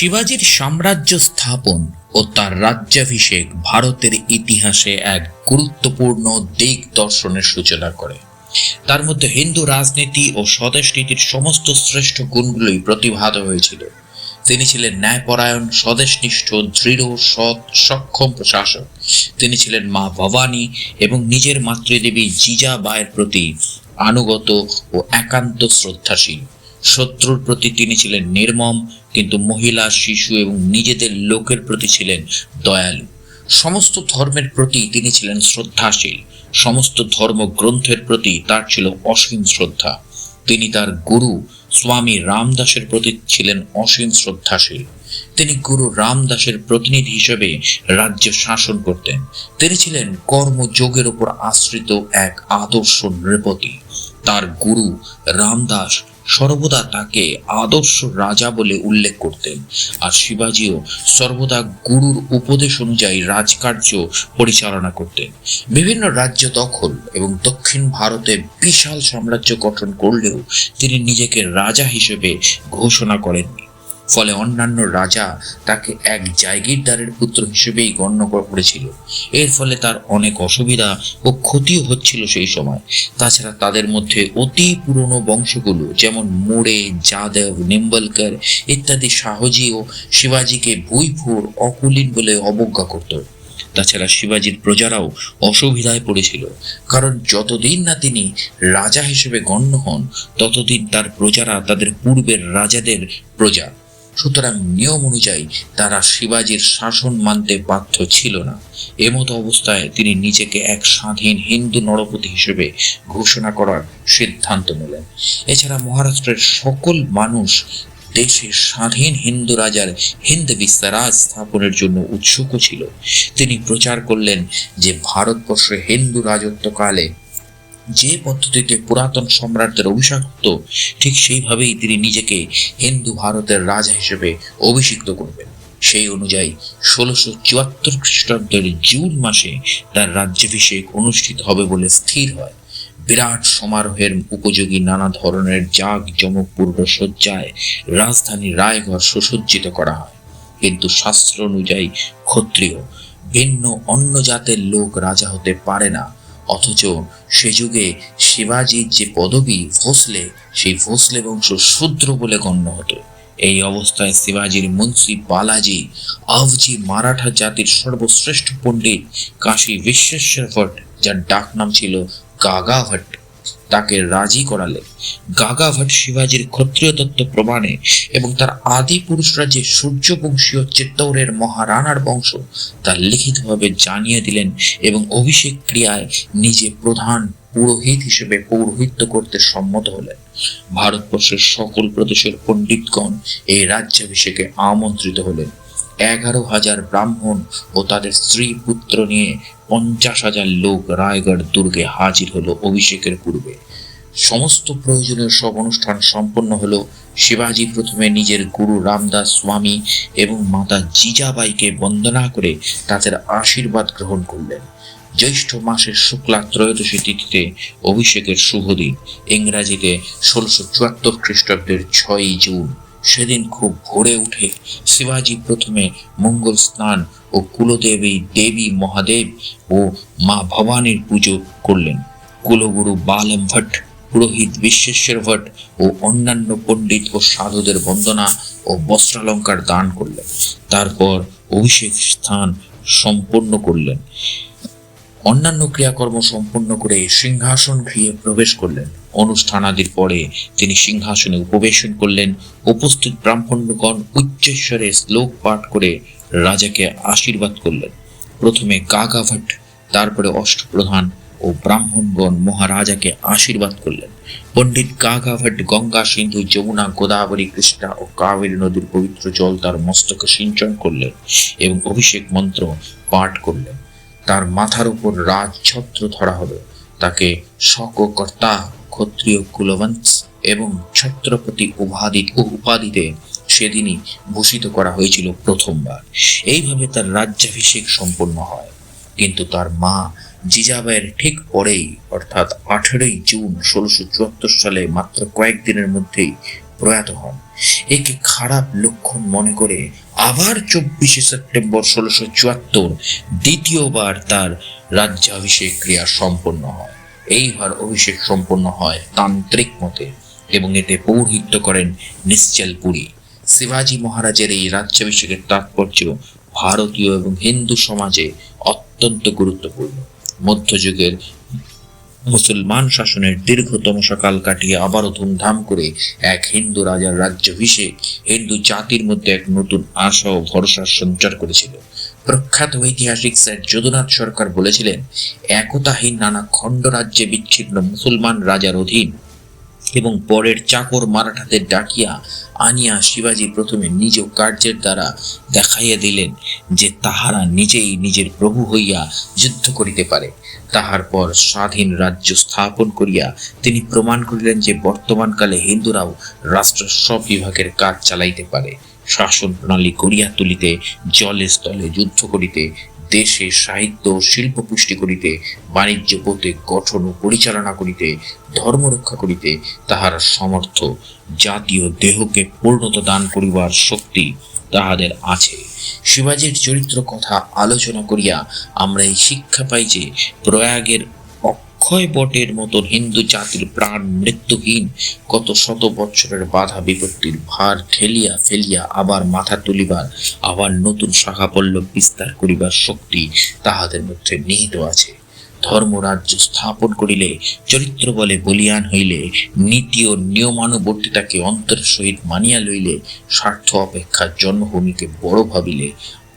শিবাজির সাম্রাজ্য স্থাপন ও তার রাজ্যাভিষেক ভারতের ইতিহাসে এক গুরুত্বপূর্ণ দিক দর্শনের সূচনা করে। তার মধ্যে হিন্দু রাজনীতি ও স্বদেশ নীতির সমস্ত শ্রেষ্ঠ গুণগুলোই প্রতিভাত হয়েছিল। তিনি ছিলেন ন্যায়পরায়ণ, স্বদেশনিষ্ঠ, দৃঢ়, সৎ, সক্ষম প্রশাসক। তিনি ছিলেন মা ভবানী এবং নিজের মাতৃদেবী জিজাবাইয়ের প্রতি আনুগত ও একান্ত শ্রদ্ধাশীল। শত্রুর প্রতি তিনি ছিলেন নির্মম, কিন্তু মহিলা, শিশু এবং নিজেদের লোকের প্রতি ছিলেন দয়ালু। সমস্ত ধর্মের প্রতি তিনি ছিলেন শ্রদ্ধাশীল। সমস্ত ধর্মগ্রন্থের প্রতি তার ছিল অসীম শ্রদ্ধা। তিনি তার গুরু স্বামী রামদাসের প্রতি ছিলেন অসীম শ্রদ্ধাশীল। তিনি গুরু রামদাসের প্রতিনিধি হিসেবে রাজ্য শাসন করতেন। তিনি ছিলেন কর্মযোগের উপর আশ্রিত এক আদর্শ নৃপতি। তার গুরু রামদাস সর্বদা তাকে আদর্শ রাজা বলে উল্লেখ করতেন। আর শিবাজিও সর্বদা গুরুর উপদেশ অনুযায়ী রাজকার্য পরিচালনা করতেন। বিভিন্ন রাজ্য দখল এবং দক্ষিণ ভারতে বিশাল সাম্রাজ্য গঠন করলেও তিনি নিজেকে রাজা হিসেবে ঘোষণা করেননি। ফলে অন্যান্য রাজা তাকে এক জায়গিরদারের পুত্র হিসেবেই গণ্য করেছিল। এর ফলে তার অনেক অসুবিধা ও ক্ষতিও হচ্ছিল সেই সময়। তাছাড়া তাদের মধ্যে অতি পুরনো বংশগুলো যেমন মোড়ে, যাদব, নিম্বলকর ইত্যাদি শাহজি ও শিবাজিকে ভুইভুর, অকুলীন বলে অবজ্ঞা করত। তাছাড়া শিবাজির প্রজারাও অসুবিধায় পড়েছিল। কারণ যতদিন না তিনি রাজা হিসেবে গণ্য হন, ততদিন তার প্রজারা তাদের পূর্বের রাজাদের প্রজা। সুতরাং নিয়ম অনুযায়ী তারা শিবাজির শাসন মানতে বাধ্য ছিল না। এমতো অবস্থায় তিনি নিজেকে এক স্বাধীন হিন্দু নরপতি হিসেবে ঘোষণা করার সিদ্ধান্ত নিলেন। এছাড়া মহারাষ্ট্রের সকল মানুষ দেশে স্বাধীন হিন্দু রাজার হিন্দ বিস্তারাজ স্থাপনের জন্য উৎসুক ছিল। তিনি প্রচার করলেন যে ভারতবর্ষে হিন্দু রাজত্বকালে যে পদ্ধতিতে পুরাতন সম্রাটদের অভিষিক্ত, ঠিক সেইভাবেই তিনি নিজেকে হিন্দু ভারতের রাজা হিসেবে অভিষিক্ত করবেন। সেই অনুযায়ী ষোলোশো চুয়াত্তর খ্রিস্টাব্দের জুন মাসে তার রাজ্যাভিষেক অনুষ্ঠিত হবে বলে স্থির হয়। বিরাট সমারোহের উপযোগী নানা ধরনের জাগ জমকপূর্ণ সজ্জায় রাজধানী রায়গড় সুসজ্জিত করা হয়। কিন্তু শাস্ত্র অনুযায়ী ক্ষত্রিয়, ভিন্ন অন্য জাতের লোক রাজা হতে পারে না। অথচ সে যুগে শিবাজির যে পদবী ভোসলে, সেই ভোসলে বংশ শূদ্র বলে গণ্য হতো। এই অবস্থায় শিবাজির মুন্সি বালাজি আভজি মারাঠা জাতির সর্বশ্রেষ্ঠ পণ্ডিত কাশী বিশ্বেশ্বর ভট্ট, যার ডাক নাম ছিল গাগা ভট্ট তাকে রাজি করালেন গাগা ভট্ট শিবাজির ক্ষত্রিয় তত্ত্ব প্রমাণে এবং তার আদি পুরুষরা যে সূর্যবংশীয় চিত্তৌরের মহারানার বংশ, তা লিখিতভাবে জানিয়ে দিলেন এবং অভিষেক ক্রিয়ায় নিজে প্রধান পুরোহিত হিসেবে পৌরোহিত্য করতে সম্মত হলেন। ভারতবর্ষের সকল প্রদেশের পণ্ডিতগণ এই রাজ্যাভিষেকে আমন্ত্রিত হলেন। এগারো হাজার ব্রাহ্মণ ও তাদের স্ত্রী পুত্র নিয়ে পঞ্চাশ হাজার লোক রায়গড় দুর্গে হাজির হলো অভিষেকের পূর্বে। সমস্ত প্রয়োজনীয় সব অনুষ্ঠান সম্পন্ন হলো শিবাজি প্রথমে নিজের গুরু রামদাস স্বামী এবং মাতা জিজাবাইকে বন্দনা করে তাদের আশীর্বাদ গ্রহণ করলেন। জ্যৈষ্ঠ মাসের শুক্লা ত্রয়োদশী তিথিতে অভিষেকের শুভ দিন। ইংরাজিতে ষোলোশো চুয়াত্তর খ্রিস্টাব্দের ছয়ই জুন। সেদিন খুব ভোরে উঠে শিবাজি প্রথমে মঙ্গল স্নান ও কুলদেবী দেবী, মহাদেব ও মা ভবানীর পুজো করলেন। কুলগুরু বালম ভট্ট পুরোহিত বিশ্বেশ্বর ভট্ট ও অন্যান্য পণ্ডিত ও সাধুদের বন্দনা ও বস্ত্রালঙ্কার দান করলেন। তারপর অভিষেক স্থান সম্পন্ন করলেন। অন্যান্য ক্রিয়াকর্ম সম্পন্ন করে সিংহাসন গৃহে প্রবেশ করলেন। অনুষ্ঠানাদির পরে তিনি সিংহাসনে উপবেশন করলেন, উপস্থিত ব্রাহ্মণগণ উচ্চস্বরে শ্লোক পাঠ করে রাজাকে আশীর্বাদ করলেন। প্রথমে গাগা তারপরে অষ্টপ্রধান ও ব্রাহ্মণগণ মহারাজাকে আশীর্বাদ করলেন। পণ্ডিত গাগা গঙ্গা সিন্ধু, যমুনা, গোদাবরী কৃষ্ণা ও কাবেরী নদীর পবিত্র জল তার মস্তকে সিঞ্চন করলেন এবং অভিষেক মন্ত্র পাঠ করলেন। তার মাথার উপর রাজ ছত্র ধরা হলো। তাকে সককর্তা ক্ষত্রিয় কুলবংশ এবং ছত্রপতি উপাধি উপাধিতে সেদিনই ভূষিত করা হয়েছিল প্রথমবার। এইভাবে তার রাজ্যাভিষেক সম্পন্ন হয়। কিন্তু তার মা জিজাবাইয়ের ঠিক পরেই, অর্থাৎ আঠেরোই জুন ষোলোশো চুয়াত্তর সালে মাত্র কয়েকদিনের মধ্যেই প্রয়াত হন। একে খারাপ লক্ষণ মনে করে আবার চব্বিশে সেপ্টেম্বর ষোলোশো চুয়াত্তর দ্বিতীয়বার তার রাজ্যাভিষেক ক্রিয়া সম্পন্ন হয়। এইবার অভিষেক সম্পন্ন হয় তান্ত্রিক মতে এবং এতে পৌরহিত্য করেন নিশ্চল পুরী। শিবাজী মহারাজের এই রাজ্যাভিষেকের তাৎপর্য ভারতীয় এবং হিন্দু সমাজে অত্যন্ত গুরুত্বপূর্ণ। মধ্যযুগের মুসলমান শাসনের দীর্ঘতম সকাল কাটিয়ে আবারও ধুমধাম করে এক হিন্দু রাজার রাজ্যাভিষেক হিন্দু জাতির মধ্যে এক নতুন আশা ও ভরসার সঞ্চার করেছিল। প্রখ্যাত ঐতিহাসিক স্যার যদুনাথ সরকার বলেছিলেন, একতাহীন নানা খণ্ড রাজ্যে বিচ্ছিন্ন মুসলমান রাজার অধীন এবং পরের চাকর মারাঠাদের ডাকিয়া আনিয়া শিবাজী প্রথমে নিজ কার্যের দ্বারা দেখাইয়া দিলেন যে তাহারা নিজেই নিজের প্রভু হইয়া যুদ্ধ করিতে পারে। তাহার পর স্বাধীন রাজ্য স্থাপন করিয়া তিনি প্রমাণ করিলেন যে বর্তমানকালে হিন্দুরাও রাষ্ট্র সব বিভাগের কাজ চালাইতে পারে। শাসন প্রণালী করিয়া তুলিতে জলে স্থলে যুদ্ধ করিতে দেশে সাহিত্য শিল্প পুষ্টি করিতে বাণিজ্য পথে গঠন ও পরিচালনা করিতে, ধর্ম রক্ষা করিতে তাহার সমর্থ জাতীয় দেহকে পূর্ণতা দান করিবার শক্তি তাহাদের আছে। শিবাজীর চরিত্র কথা আলোচনা করিয়া আমরা এই শিক্ষা পাই যে, প্রয়াগের অক্ষয় বটের মতন হিন্দু জাতির প্রাণ মৃত্যুহীন। কত শত বৎসরের বাধা বিপত্তির ভার ঠেলিয়া ফেলিয়া আবার মাথা তুলিবার, আবার নতুন শাখা পল্লব বিস্তার করিবার শক্তি তাহাদের মধ্যে নিহিত আছে। ধর্মরাজ্য স্থাপন করিলে, চরিত্র বলে বলিয়ান হইলে, নীতি ও নিয়মানুবর্তিতাকে অন্তরের সহিত মানিয়া লইলে, স্বার্থ অপেক্ষা জন্মভূমিকে বড় ভাবিলে,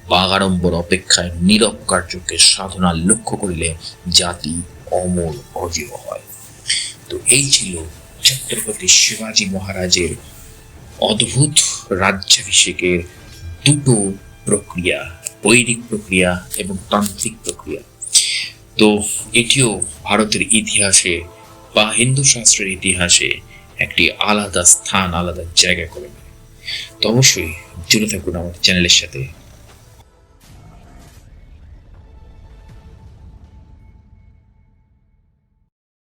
বাগাড়ম্বর অপেক্ষায় নীরব কার্যকে সাধনা লক্ষ্য করিলে জাতি অমর অজীব হয় তো এই ছিল ছত্রপতি শিবাজী মহারাজের অদ্ভুত রাজ্যাভিষেকের দুটো প্রক্রিয়া, বৈদিক প্রক্রিয়া এবং তান্ত্রিক প্রক্রিয়া। তো এটিও ভারতের ইতিহাসে বা হিন্দু শাস্ত্রের ইতিহাসে একটি আলাদা স্থান, আলাদা জায়গা করে নেয়। তো অবশ্যই জুড়ে থাকুন আমাদের চ্যানেলের সাথে।